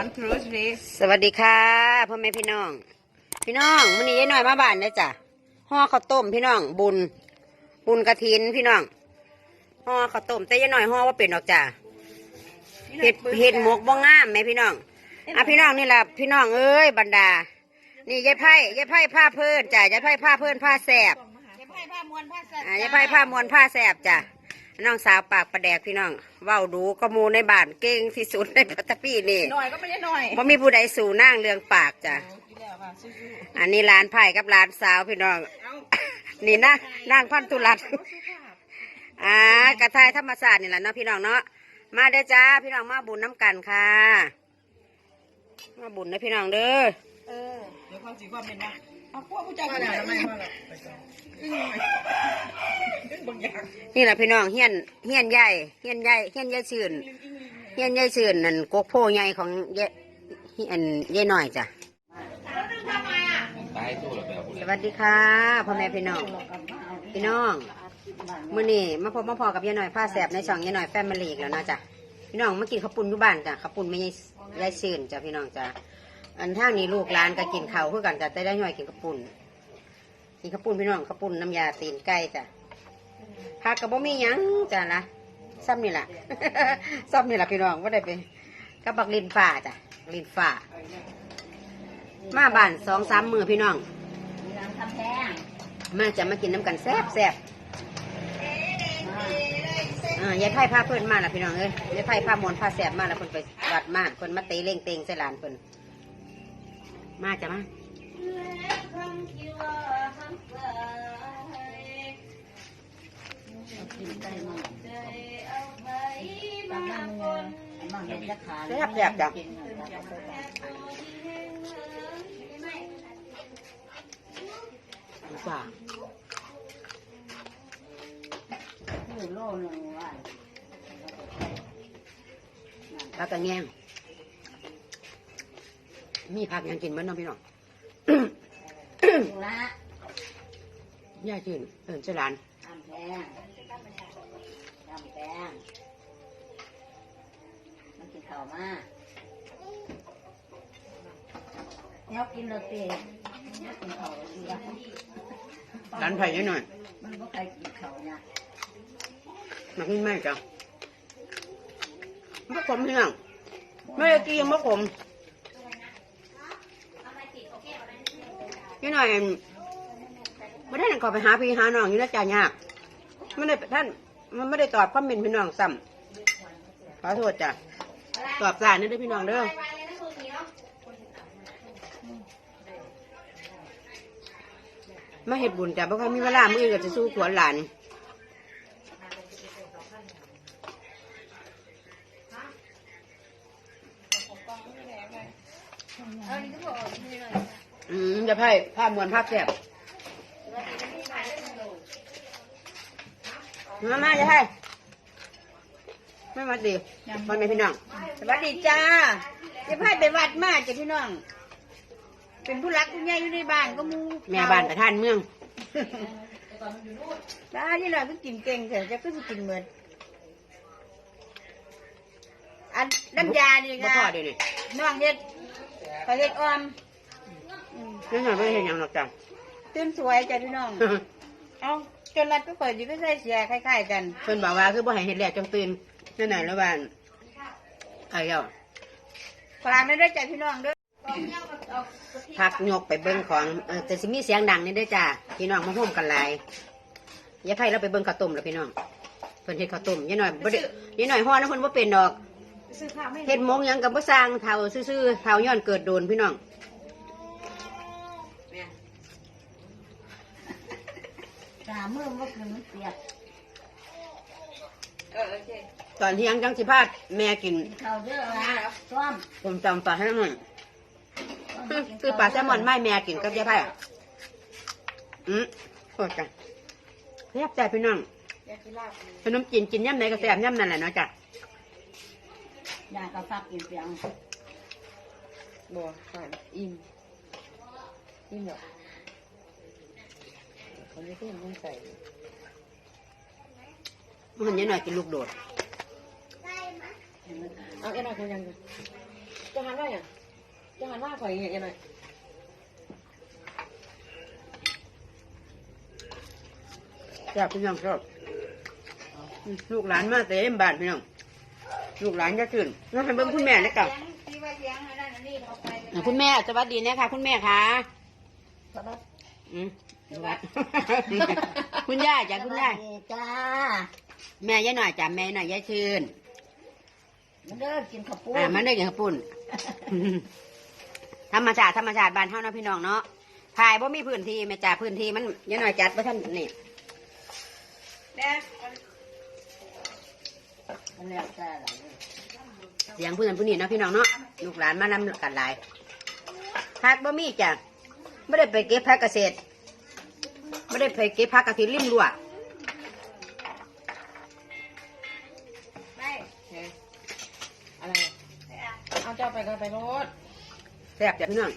one cruise day สวัสดีค่ะพ่อแม่พี่น้อง พี่น้องมื้อนี้ยายน้อยมาบ้านเด้อจ้ะห่อข้าวต้มพี่น้อง บุญ บุญกระถินพี่น้องห่อข้าวต้มแต่ยายน้อยห่อว่าเป็นดอกจ้ะเห็ดเห็ดหมกบ่งามไหมพี่น้องอะพี่น้องนี่แหละพี่น้องเอ้ยบรรดา นี่ยายไพ่ยายไพ่ผ้าเพิ่นจ้ะยายไพ่ผ้าเพิ่นผ้าแสบจะไพ่ผ้ามวนผ้าสัตว์อะยายไพ่ผ้ามวนผ้าแสบจ้ะ น้องสาวปากประแดกพี่น้องเว้าดูกระมูในบ้านเก่งที่สุดในปัตตพีนี่หน่อยก็ไม่ได้หน่อยบ่มีผู้ใดสู่นั่งเรื่องปากจ้ะกินแล้วค่ะสู้อันนี้ร้านไผ่กับร้านสาวพี่น้องๆเอานี่นะนางพันธุรัตน์สู้ค่ะอ่ากระทายธรรมศาสตร์นี่แหละเนาะพี่น้องเนาะมาเด้อจ้าพี่น้องมาบุญน้ำกันค่ะ มาบุญนะพี่น้องเด้อเออเดี๋ยวความสีความเป็นนะ เอาพวกผู้จกันทำไมมาล่ะบางอย่างนี่แหละพี่น้องเฮียนเฮียนใหญ่เฮียนใหญ่เฮียนใหญ่ชื่นเฮียนใหญ่ชื่นนั่นกกโพใหญ่ของเยเฮียนใหญ่หน่อยจ้ะสวัสดีค่ะพ่อแม่พี่น้องพี่น้องมื้อนี้มาพบมาพอกับยายหน่อยผ้าแสบในช่องยายหน่อยแฟมิลี่อีกแล้วนะจ้ะพี่น้องมากินข้าวปุ้นอยู่บ้านจ้ะข้าวปุ้นไม่ใช่ยายซื่นจ้ะพี่น้องจ้ะ อันทางนี้ลูกหลานก็กินข้าวเพื่อกันจะแต่ได้หน่อยกินข้าวปุ้นกินข้าวปุ้นพี่น้องข้าวปุ้นน้ำยาตีนไก่จ้ะผักกับบ่มียังจ้ะละซ้ำนี่แหละซ้ำนี่แหละพี่น้องว่าได้ไปกับบักลินฝ่าจ้ะลินฝ่ามาบ้านสองสามมือพี่น้องมาจะมากินน้ำกันแซ่บแซ่บยายไพ่พาเพื่อนมาล้วพี่น้องเอ้ยยายไพ่พามวนพาแซบมาล้วเพิ่นไปวัดมาเพิ่นมาตีเล่งเตงใส่หลานเพิ่น มาจ้ะมาแซ่บแซ่บจ้ะฝ่าผักกระแงง มีผักหยังกินบ้างน้องพี่น้องย่าจืนเอินเจ้าหลานทำแพงทำแพงมันกินข้าวมาเนี้ยกินเลยเต้เนี้ยกินข้าวดีละร้านไผ่นิดหน่อย มันก็ใครกินข้าวเนี่ยมาขึ้นไม่จ้ะมะขมพี่น้องไม่ได้กินมะขม นี่หน่อยไม่ได้ขอไปหาพี่หาน้องอยู่แล้วจ้ายากไม่ได้ท่านมันไม่ได้ตอบคอมเมนต์พี่น้องซ้ำขอโทษจ้ะตอบสารนี่ด้พี่น้องเด้อมาเห็ดบุญจ้ะเพราะเขามีเวลามืออนก็จะสู้ขวนหลานอื มจะไพ่ผ้ามวนภาพแซ่บมามาจะไพ่ไม่มาดีพ่อแม่พี่น้อง สวัสดีจ้าจะไพ่ไปวัดมาจ้ะพี่น้อง เป็นผู้รักผู้ใหญ่อยู่ในบ้านก็มูแม่บ้านประท่านเมืองได้ที่เราก็กินเก่งเถอะจะก็จะกินเหมือนอันน้ำยานี่บ่นะพอเดี๋ยวนี้น้องเฮ็ดเขาเฮ็ดออม นี่หน่อยไม่ได้เห็นหยังหรอกจ้ะตื่นสวยจ้ะพี่น้อง เอาจนรัดก็เปิดอยู่ก็ใส่เสียคล้ายๆกันเพิ่นบอกว่าคือบ่ให้เห็ดแหลกจังตื่นนี่หน่อยแล้วบ้านไอ้เจ้าฝากได้ด้วยจ้ะพี่น้องเด้อพักยกไปเบิ่งของเออแต่สิมีเสียงดังนี่เด้อจ้ะพี่น้องมาโฮมกันหลายยายไพ่เราไปเบิ่งข้าวต้มแล้วพี่น้องเพิ่นเฮ็ดข้าวต้มยายหน่อยบ่ได้ยายหน่อยฮ้อนะเพิ่นบ่เป็นดอก ซื้อข้าวไม่เฮ็ดหมงหยังกับบ่สร้างเท่าซื่อๆเท่าย้อนเกิดโดนพี่น้อง สามมือมันคือมันเปียกเออโอเคตอนเที่ยงจังสิพาแม่กินกินข้าวเยอะละซ้อมผมจำปลาให้หน่อยคือปลาแซลมอนไม่แม่กินกับยายไพ่อะอืมโคตรจ้ะแซ่บใจพี่น้องอยากกินลาบขนมจีนกินย่ำไหนก็แซ่บย่ำนั่นแหละเนาะจ้ะยาก็ฟักกินเปียงบัวก่อนอิ่มอิ่มหรอ เขาไม่ได้ยังใส่มันยายหน่อยกินลูกโดดเอาแค่นั้นก็ยังจะจะหันว่าอย่างจะหันว่าข่อยอย่างไรชอบพี่น้องชอบลูกหลานมาเต็มบ้านพี่น้องลูกหลานจะตื่นน้องให้เบิ่งคุณแม่นะกับที่ว่าเลี้ยงอันนั้นอันนี้เขาไปเลยคุณแม่สวัสดีนะคะคุณแม่ค่ะสวัสอืมส วัสดีคุณย่าจ้ะคุณย่าดีจ้าแม่ยายหน่อยจ้ะแม่หน่อยยายชื่นมันเด้อกินข้าวปุ้นอ่ามันได้อย่างปุ่น ธรรมชาติธรรมชาติบ้านเฮานะพี่น้องเนาะถ่ายบ่มีพื้นที่แม่จ่าพื้นที่มันยายหน่อยจัดบ่ทันนี่แม่มันแล้วแต่อะไรเสียงผู้นั้นผู้นี้เนาะพี่น้องเนาะลูกหลานมานำกันหลายพักบ่มีจ้ะไม่ได้ไปเก็บผักเกษตร ไม่ได้ไปเก็บผักกระถินริมรั้วไม่อะไร เอาเจ้าไปก็ไปรถแซ่บจ้ะพี่น้อง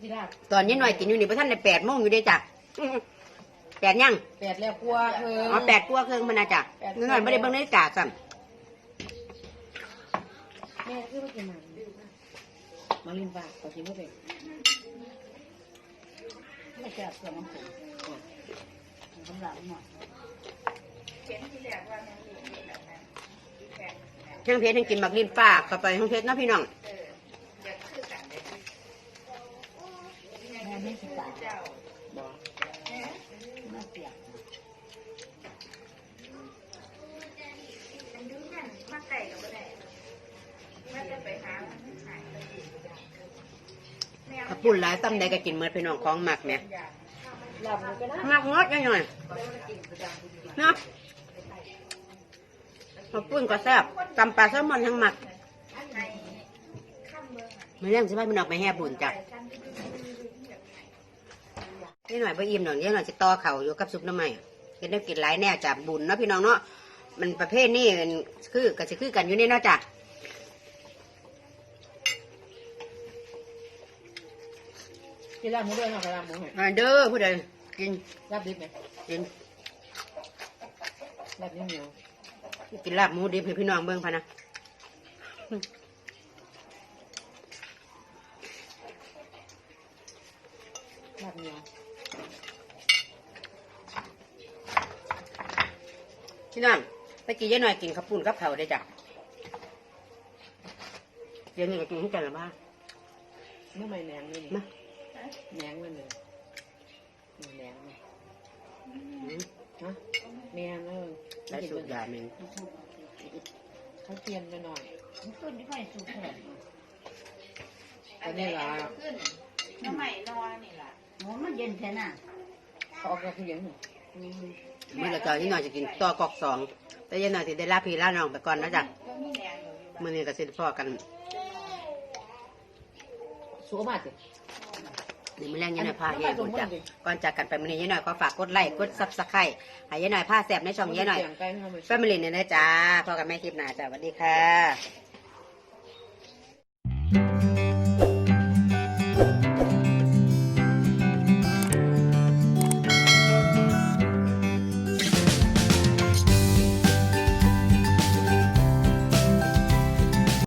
ที่ได้ตอนนี้หน่อยกินอยู่นี่พระท่านในแปดโมงอยู่เด้จ้ะอื้อ แปดยังแปดแล้วกลัวเพิ่อ๋อแปดตัวเครื่องมันนะจ้ะนิดหน่อยไม่ได้เบิ่งนาฬิกาซ้แม่คือไม่กินมันมาลินปากขอกินไม่เป็นไม่แซ่บเสียมันเป็นสำหรับหน่อยำทั้งเพชรทั้งกินหมักลิ้นฟ้าเข้าไปทั้งเพชรเนาะพี่น้องแม่ไม่สิตายบอกน่าเปียก ขับปุ่นหลายซ้ำใดก็กินเมื่อพี่น้องของหมักแหม่หมันก็ได้หมักงดยังหน่อยเนาะขับปุ่นก็แซ่บตำปลาแซลมอนทั้งหมักมาเรื่องสิพาพี่น้องไปแห่บุญจ้ะนี่หน่อยไปอิ่มหน่อยนี่หน่อยจะต่อเข่าอยู่กับซุปน้ำใหม่กินได้กินหลายแน่จ้ะบุญเนาะพี่น้องเนาะมันประเภทนี้มันคือก็จะคือกันอยู่นี่เนาะจ้ะ กินลาบหมูด้วยค่ะลาบหมูให้อ่าเด้อผู้ใดกินลาบดิบไหมกินลาบเหนียวกินลาบหมูดิบให้พี่น้องเบิ่งพะนะลาบเหนียวพี่น้องไปกินเยอะหน่อยกินข้าวปุ้นกับเขาวได้จ้ะเดี๋ยวนี้ก็กินให้กันละบ้าง เมื่อไม่แหนงนี่ มา แหนงมันเลยแหนงมันอืมฮะแม่เออได้สูตรยาเมงเขาเทียนไปหน่อยมันขึ้นที่ไม่สูงแผ่นตอนนี้ล่ะขึ้นน้ำใหม่นอนนี่ล่ะหมูมันเย็นแค่น่ะเขาออกจากเขียงเมื่อเราจอยนี่หน่อยจะกินต่อกอกสองแต่เยันหน่อยสิได้ลาพี่ลาน้องไปก่อนนะจ๊ะก็มีแดงอยู่อยู่บ้านมื่อนี้ก็สิพ่อกันสูงมากสิ นี่มือแรงยายหน่อยผ้าเฮกูจักก่อนจากกันไปมื้อนี้ยายหน่อยก็ฝากกดไลค์กดซับสไครต์ให้ยายหน่อยผ้าแซ่บในช่องยายหน่อยแฟมิลี่เนี่ยนะจ้าพอกันแม่คลิปหน้าจ้าสวัสดีค่ะ